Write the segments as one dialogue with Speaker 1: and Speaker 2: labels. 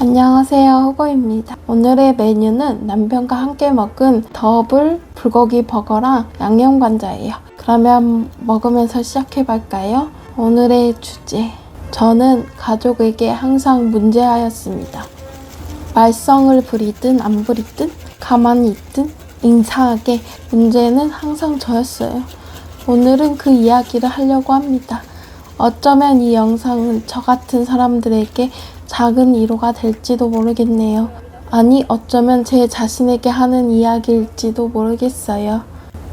Speaker 1: 안녕하세요 후보입니다. 오늘의 메뉴는 남편과 함께 먹은 더블 불고기 버거랑 양념 관자예요. 그러면 먹으면서 시작해 볼까요? 오늘의 주제. 저는 가족에게 항상 문제하였습니다. 말썽을 부리든 안 부리든 가만히 있든 인사하게. 문제는 항상 저였어요. 오늘은 그 이야기를 하려고 합니다 어쩌면 이 영상은 저 같은 사람들에게 작은 위로가 될지도 모르겠네요. 아니, 어쩌면 제 자신에게 하는 이야기일지도 모르겠어요.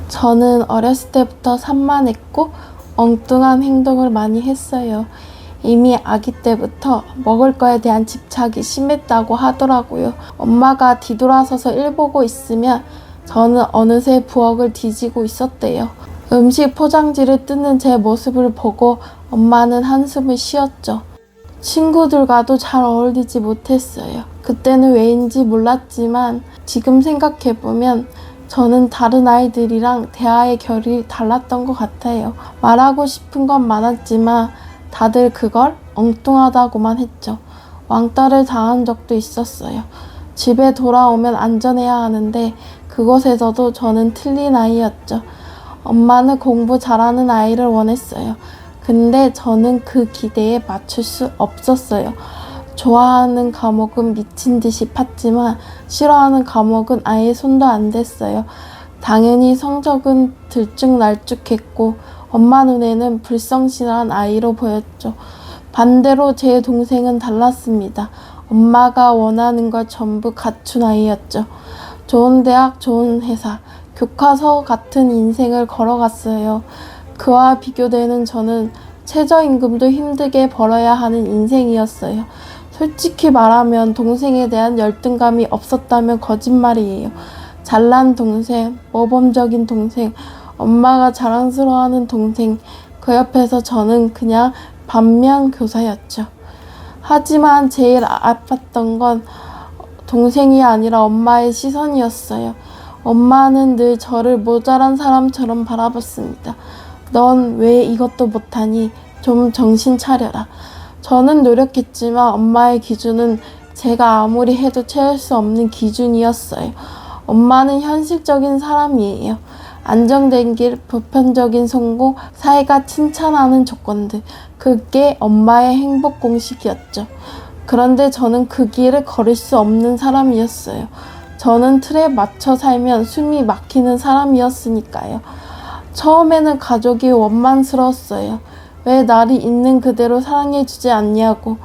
Speaker 1: 저는 어렸을 때부터 산만했고 엉뚱한 행동을 많이 했어요. 이미 아기 때부터 먹을 거에 대한 집착이 심했다고 하더라고요. 엄마가 뒤돌아서서 일 보고 있으면 저는 어느새 부엌을 뒤지고 있었대요. 음식 포장지를 뜯는 제 모습을 보고 엄마는 한숨을 쉬었죠. 친구들과도 잘 어울리지 못했어요. 그때는 왜인지 몰랐지만 지금 생각해보면 저는 다른 아이들이랑 대화의 결이 달랐던 것 같아요. 말하고 싶은 건 많았지만 다들 그걸 엉뚱하다고만 했죠. 왕따를 당한 적도 있었어요. 집에 돌아오면 안전해야 하는데 그곳에서도 저는 틀린 아이였죠. 엄마는 공부 잘하는 아이를 원했어요. 근데 저는 그 기대에 맞출 수 없었어요. 좋아하는 과목은 미친 듯이 팠지만 싫어하는 과목은 아예 손도 안 댔어요. 당연히 성적은 들쭉날쭉했고 엄마 눈에는 불성실한 아이로 보였죠. 반대로 제 동생은 달랐습니다. 엄마가 원하는 걸 전부 갖춘 아이였죠. 좋은 대학, 좋은 회사, 교과서 같은 인생을 걸어갔어요. 그와 비교되는 저는 최저임금도 힘들게 벌어야 하는 인생이었어요. 솔직히 말하면 동생에 대한 열등감이 없었다면 거짓말이에요. 잘난 동생, 모범적인 동생, 엄마가 자랑스러워하는 동생, 그 옆에서 저는 그냥 반면 교사였죠. 하지만 제일 아팠던 건 동생이 아니라 엄마의 시선이었어요. 엄마는 늘 저를 모자란 사람처럼 바라봤습니다. 넌 왜 이것도 못하니? 좀 정신 차려라. 저는 노력했지만 엄마의 기준은 제가 아무리 해도 채울 수 없는 기준이었어요. 엄마는 현실적인 사람이에요. 안정된 길, 보편적인 성공, 사회가 칭찬하는 조건들. 그게 엄마의 행복 공식이었죠. 그런데 저는 그 길을 걸을 수 없는 사람이었어요. 저는 틀에 맞춰 살면 숨이 막히는 사람이었으니까요. 처음에는 가족이 원망스러웠어요. 왜 나를 있는 그대로 사랑해주지 않냐고.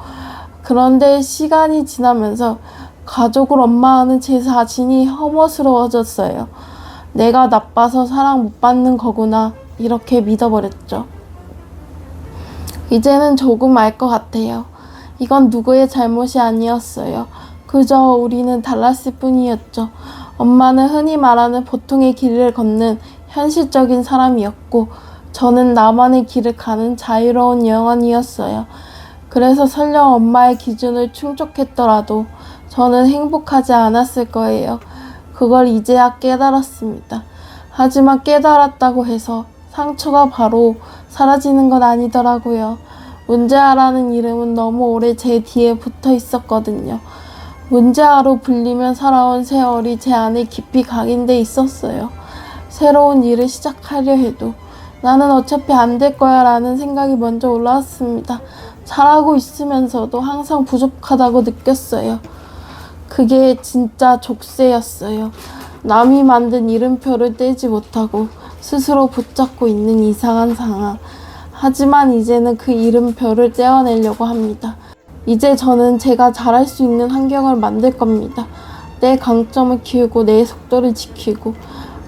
Speaker 1: 그런데 시간이 지나면서 가족을 원망하는 제 자신이 혐오스러워졌어요. 내가 나빠서 사랑 못 받는 거구나. 이렇게 믿어버렸죠. 이제는 조금 알 것 같아요. 이건 누구의 잘못이 아니었어요. 그저 우리는 달랐을 뿐이었죠. 엄마는 흔히 말하는 보통의 길을 걷는 현실적인 사람이었고, 저는 나만의 길을 가는 자유로운 영혼이었어요. 그래서 설령 엄마의 기준을 충족했더라도 저는 행복하지 않았을 거예요. 그걸 이제야 깨달았습니다. 하지만 깨달았다고 해서 상처가 바로 사라지는 건 아니더라고요. 문제아라는 이름은 너무 오래 제 뒤에 붙어 있었거든요. 문제아로 불리며 살아온 세월이 제 안에 깊이 각인돼 있었어요. 새로운 일을 시작하려 해도 나는 어차피 안 될 거야 라는 생각이 먼저 올라왔습니다. 잘하고 있으면서도 항상 부족하다고 느꼈어요. 그게 진짜 족쇄였어요. 남이 만든 이름표를 떼지 못하고 스스로 붙잡고 있는 이상한 상황. 하지만 이제는 그 이름표를 떼어내려고 합니다. 이제 저는 제가 잘할 수 있는 환경을 만들 겁니다. 내 강점을 키우고 내 속도를 지키고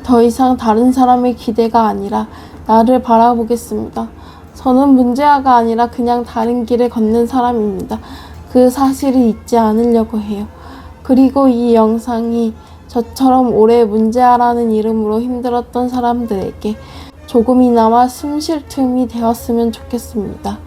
Speaker 1: 더 이상 다른 사람의 기대가 아니라 나를 바라보겠습니다. 저는 문제아가 아니라 그냥 다른 길을 걷는 사람입니다. 그 사실을 잊지 않으려고 해요. 그리고 이 영상이 저처럼 오래 문제아라는 이름으로 힘들었던 사람들에게 조금이나마 숨 쉴 틈이 되었으면 좋겠습니다.